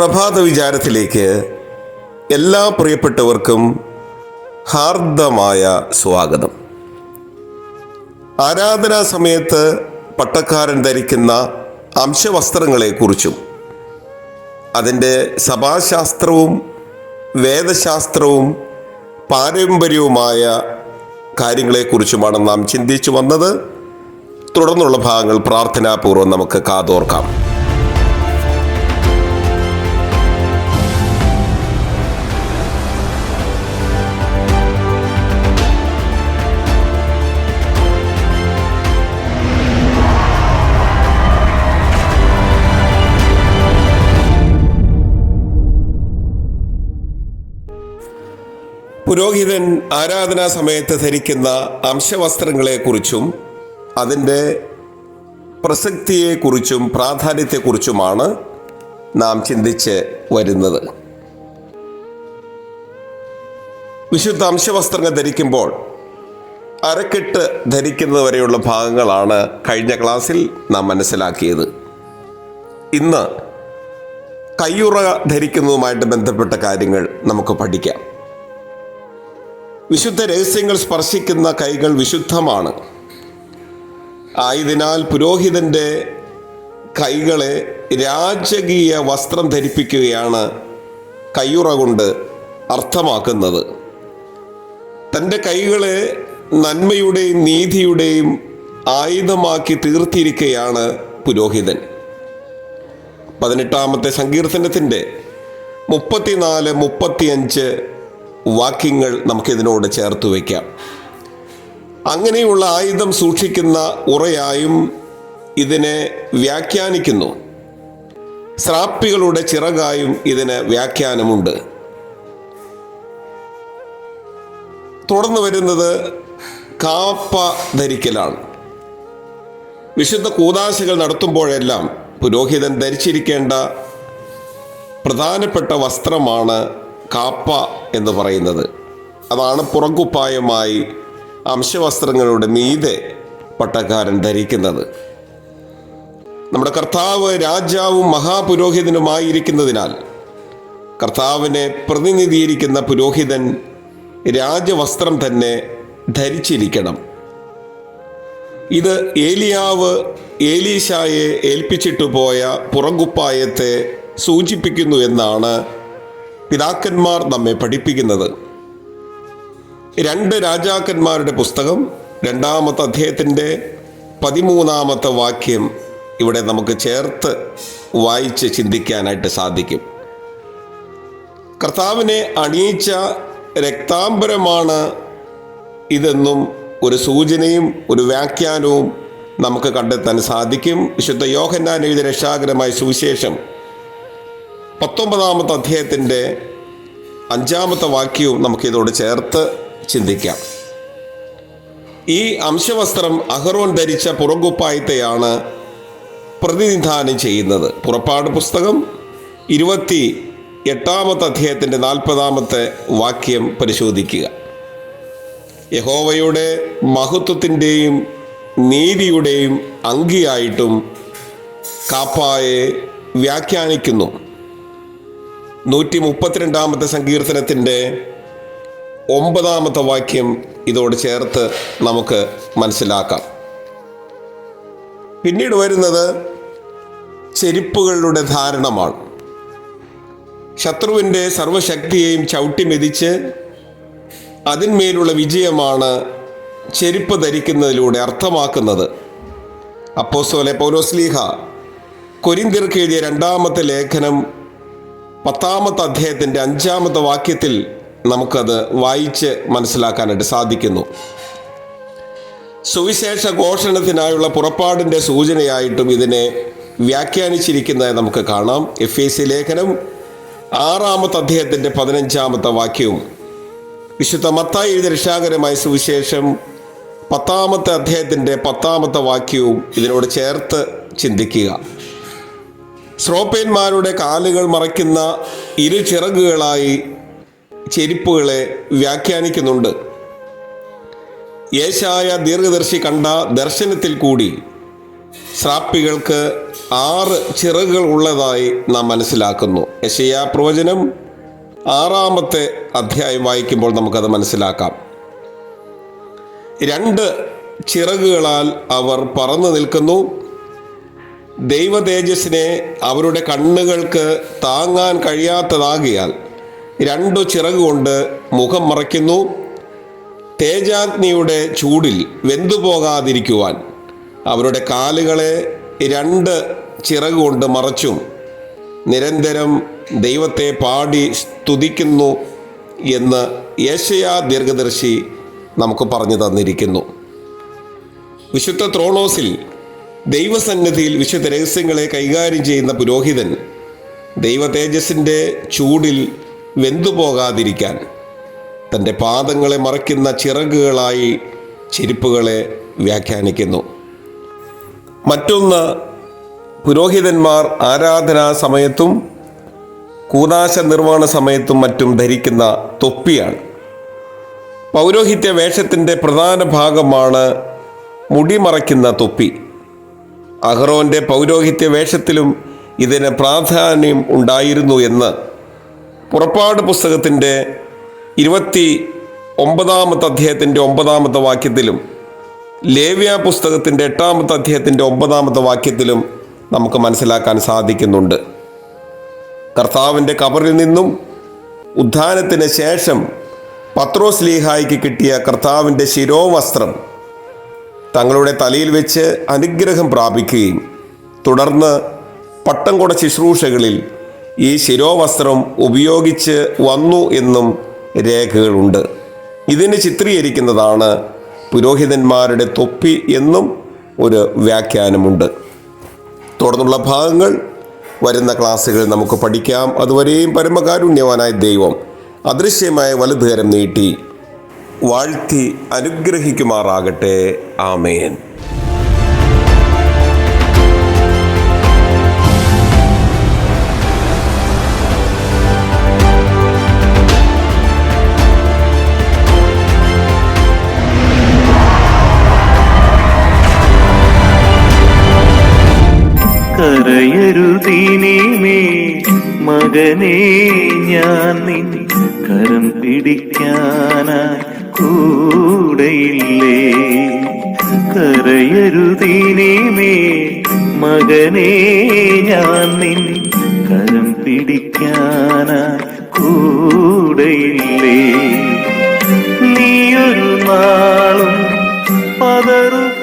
പ്രഭാത വിചാരത്തിലേക്ക് എല്ലാ പ്രിയപ്പെട്ടവർക്കും ഹാർദമായ സ്വാഗതം. ആരാധനാ സമയത്ത് പട്ടക്കാരൻ ധരിക്കുന്ന അംശവസ്ത്രങ്ങളെക്കുറിച്ചും അതിന്റെ സഭാശാസ്ത്രവും വേദശാസ്ത്രവും പാരമ്പര്യവുമായ കാര്യങ്ങളെക്കുറിച്ചുമാണ് നാം ചിന്തിച്ചു വന്നത്. തുടർന്നുള്ള ഭാഗങ്ങൾ പ്രാർത്ഥനാപൂർവം നമുക്ക് കാതോർക്കാം. പുരോഹിതൻ ആരാധനാ സമയത്ത് ധരിക്കുന്ന അംശവസ്ത്രങ്ങളെക്കുറിച്ചും അതിന്റെ പ്രസക്തിയെക്കുറിച്ചും പ്രാധാന്യത്തെക്കുറിച്ചുമാണ് നാം ചിന്തിച്ച് വരുന്നത്. വിശുദ്ധ അംശവസ്ത്രങ്ങൾ ധരിക്കുമ്പോൾ അരക്കെട്ട് ധരിക്കുന്നത് വരെയുള്ള ഭാഗങ്ങളാണ് കഴിഞ്ഞ ക്ലാസ്സിൽ നാം മനസ്സിലാക്കിയത്. ഇന്ന് കയ്യുറ ധരിക്കുന്നതുമായിട്ട് ബന്ധപ്പെട്ട കാര്യങ്ങൾ നമുക്ക് പഠിക്കാം. വിശുദ്ധ രഹസ്യങ്ങൾ സ്പർശിക്കുന്ന കൈകൾ വിശുദ്ധമാണ്. ആയതിനാൽ പുരോഹിതന്റെ കൈകളെ രാജകീയ വസ്ത്രം ധരിപ്പിക്കുകയാണ് കയ്യുറ കൊണ്ട് അർത്ഥമാക്കുന്നത്. തന്റെ കൈകളെ നന്മയുടെയും നീതിയുടെയും ആയുധമാക്കി തീർത്തിരിക്കുകയാണ് പുരോഹിതൻ. പതിനെട്ടാമത്തെ സങ്കീർത്തനത്തിന്റെ മുപ്പത്തിനാല് മുപ്പത്തിയഞ്ച് വാക്യങ്ങൾ നമുക്കിതിനോട് ചേർത്ത് വയ്ക്കാം. അങ്ങനെയുള്ള ആയുധം സൂക്ഷിക്കുന്ന ഉറയായും ഇതിനെ വ്യാഖ്യാനിക്കുന്നു. സ്രാപ്പികളുടെ ചിറകായും ഇതിന് വ്യാഖ്യാനമുണ്ട്. തുടർന്ന് വരുന്നത് കാപ്പ ധരിക്കലാണ്. വിശുദ്ധ കൂതാശകൾ നടത്തുമ്പോഴെല്ലാം പുരോഹിതൻ ധരിച്ചിരിക്കേണ്ട പ്രധാനപ്പെട്ട വസ്ത്രമാണ് കാപ്പ എന്ന് പറയുന്നത്. അതാണ് പുറംകുപ്പായമായി അംശവസ്ത്രങ്ങളുടെ മീതെ പട്ടക്കാരൻ ധരിക്കുന്നത്. നമ്മുടെ കർത്താവ് രാജാവും മഹാപുരോഹിതനുമായിരിക്കുന്നതിനാൽ കർത്താവിനെ പ്രതിനിധീകരിക്കുന്ന പുരോഹിതൻ രാജവസ്ത്രം തന്നെ ധരിച്ചിരിക്കണം. ഇത് ഏലിയാവ് ഏലീശായെ ഏൽപ്പിച്ചിട്ടു പോയ പുറംകുപ്പായത്തെ സൂചിപ്പിക്കുന്നു എന്നാണ് പിതാക്കന്മാർ നമ്മെ പഠിപ്പിക്കുന്നത്. രണ്ട് രാജാക്കന്മാരുടെ പുസ്തകം രണ്ടാമത്തെ അധ്യായത്തിന്റെ പതിമൂന്നാമത്തെ വാക്യം ഇവിടെ നമുക്ക് ചേർത്ത് വായിച്ച് ചിന്തിക്കാനായിട്ട് സാധിക്കും. കർത്താവിനെ അണിയിച്ച രക്താംബരമാണ് ഇതെന്നും ഒരു സൂചനയും ഒരു വ്യാഖ്യാനവും നമുക്ക് കണ്ടെത്താൻ സാധിക്കും. വിശുദ്ധ യോഹന്നാൻ എഴുതിയ രക്ഷാകരമായ സുവിശേഷം പത്തൊമ്പതാമത്തെ അധ്യായത്തിന്റെ അഞ്ചാമത്തെ വാക്യവും നമുക്കിതോട് ചേർത്ത് ചിന്തിക്കാം. ഈ അംശവസ്ത്രം അഹറോൻ ധരിച്ച പുറങ്കുപ്പായത്തെയാണ് പ്രതിനിധാനം ചെയ്യുന്നത്. പുറപ്പാട് പുസ്തകം ഇരുപത്തി എട്ടാമത്തെ അധ്യായത്തിന്റെ നാൽപ്പതാമത്തെ വാക്യം പരിശോധിക്കുക. യഹോവയുടെ മഹത്വത്തിന്റെയും നീതിയുടെയും അങ്കിയായിട്ടും കാപ്പായെ വ്യാഖ്യാനിക്കുന്നു. നൂറ്റി മുപ്പത്തിരണ്ടാമത്തെ സങ്കീർത്തനത്തിന്റെ ഒമ്പതാമത്തെ വാക്യം ഇതോട് ചേർത്ത് നമുക്ക് മനസ്സിലാക്കാം. പിന്നീട് വരുന്നത് ചെരുപ്പുകളുടെ ധാരണമാണ്. ശത്രുവിന്റെ സർവശക്തിയെയും ചവിട്ടി മെതിച്ച് അതിന്മേലുള്ള വിജയമാണ് ചെരുപ്പ് ധരിക്കുന്നതിലൂടെ അർത്ഥമാക്കുന്നത്. അപ്പോസോലെ പൗലോസ്ലീഹ കൊരിന്തിർക്ക് എഴുതിയ രണ്ടാമത്തെ ലേഖനം പത്താമത്തെ അധ്യായത്തിന്റെ അഞ്ചാമത്തെ വാക്യത്തിൽ നമുക്കത് വായിച്ച് മനസ്സിലാക്കാനായിട്ട് സാധിക്കുന്നു. സുവിശേഷ ഘോഷണത്തിനായുള്ള പുറപ്പാടിന്റെ സൂചനയായിട്ടും ഇതിനെ വ്യാഖ്യാനിച്ചിരിക്കുന്നതായി നമുക്ക് കാണാം. എഫ് എ സി ലേഖനം ആറാമത്തെ അധ്യായത്തിന്റെ പതിനഞ്ചാമത്തെ വാക്യവും വിശുദ്ധ മത്തായി എഴുതിയ രക്ഷാകരമായ സുവിശേഷം പത്താമത്തെ അധ്യായത്തിന്റെ പത്താമത്തെ വാക്യവും ഇതിനോട് ചേർത്ത് ചിന്തിക്കുക. ശ്രോപ്പേന്മാരുടെ കാലുകൾ മറയ്ക്കുന്ന ഇരു ചിറകുകളായി ചെരിപ്പുകളെ വ്യാഖ്യാനിക്കുന്നുണ്ട്. യേശായ ദീർഘദർശി കണ്ട ദർശനത്തിൽ കൂടി ശ്രാപ്പികൾക്ക് ആറ് ചിറകുകൾ ഉള്ളതായി നാം മനസ്സിലാക്കുന്നു. യശയാ പ്രവചനം ആറാമത്തെ അധ്യായം വായിക്കുമ്പോൾ നമുക്കത് മനസ്സിലാക്കാം. രണ്ട് ചിറകുകളാൽ അവർ പറന്നു നിൽക്കുന്നു. ദൈവ തേജസ്സിനെ അവരുടെ കണ്ണുകൾക്ക് താങ്ങാൻ കഴിയാത്തതാകിയാൽ രണ്ടു ചിറകുകൊണ്ട് മുഖം മറയ്ക്കുന്നു. തേജാഗ്നിയുടെ ചൂടിൽ വെന്തുപോകാതിരിക്കുവാൻ അവരുടെ കാലുകളെ രണ്ട് ചിറകുകൊണ്ട് മറച്ചും നിരന്തരം ദൈവത്തെ പാടി സ്തുതിക്കുന്നു എന്ന് യേശയാ ദീർഘദർശി നമുക്ക് പറഞ്ഞു തന്നിരിക്കുന്നു. വിശുദ്ധ ത്രോണോസിൽ ദൈവസന്നിധിയിൽ വിശുദ്ധ രഹസ്യങ്ങളെ കൈകാര്യം ചെയ്യുന്ന പുരോഹിതൻ ദൈവ തേജസ്സിന്റെ ചൂടിൽ വെന്തുപോകാതിരിക്കാൻ തന്റെ പാദങ്ങളെ മറയ്ക്കുന്ന ചിറകുകളായി ചെരുപ്പുകളെ വ്യാഖ്യാനിക്കുന്നു. മറ്റൊന്ന് പുരോഹിതന്മാർ ആരാധനാ സമയത്തും കൂതാശ നിർവഹണ സമയത്തും മറ്റും ധരിക്കുന്ന തൊപ്പിയാണ്. പൗരോഹിത്യ വേഷത്തിന്റെ പ്രധാന ഭാഗമാണ് മുടി മറയ്ക്കുന്ന തൊപ്പി. അഹ്റോന്റെ പൗരോഹിത്യ വേഷത്തിലും ഇതിന് പ്രാധാന്യം ഉണ്ടായിരുന്നു എന്ന് പുറപ്പാട് പുസ്തകത്തിന്റെ ഇരുപത്തി ഒമ്പതാമത്തെ അധ്യായത്തിന്റെ ഒമ്പതാമത്തെ വാക്യത്തിലും ലേവ്യ പുസ്തകത്തിന്റെ എട്ടാമത്തെ അധ്യായത്തിന്റെ ഒമ്പതാമത്തെ വാക്യത്തിലും നമുക്ക് മനസ്സിലാക്കാൻ സാധിക്കുന്നുണ്ട്. കർത്താവിന്റെ കബറിൽ നിന്നും ഉദ്ധാനത്തിന് ശേഷം പത്രോസ് ലീഹായിക്ക് കിട്ടിയ കർത്താവിന്റെ ശിരോവസ്ത്രം തങ്ങളുടെ തലയിൽ വെച്ച് അനുഗ്രഹം പ്രാപിക്കുകയും തുടർന്ന് പട്ടം കൊട ശുശ്രൂഷകളിൽ ഈ ശിരോവസ്ത്രം ഉപയോഗിച്ച് വന്നു എന്നും രേഖകളുണ്ട്. ഇതിനെ ചിത്രീകരിക്കുന്നതാണ് പുരോഹിതന്മാരുടെ തൊപ്പി എന്നും ഒരു വ്യാഖ്യാനമുണ്ട്. തുടർന്നുള്ള ഭാഗങ്ങൾ വരുന്ന ക്ലാസ്സുകളിൽ നമുക്ക് പഠിക്കാം. അതുവരെയും പരമകാരുണ്യവാനായ ദൈവം അദൃശ്യമായ വലുതുകരം നീട്ടി വാഴ്ത്തി അനുഗ്രഹിക്കുമാറാകട്ടെ. ആമേൻ. കരയരുതീനീമേ മകനെ ഞാൻ നിൻ കരം പിടിക്കാനായി കൂടെയില്ലേ? കരയരുതീനേമേ മകനെ ഞാൻ നിൻ കരം പിടിക്കാനാ കൂടെയില്ലേ? നീയൊരു നാളും പതറുക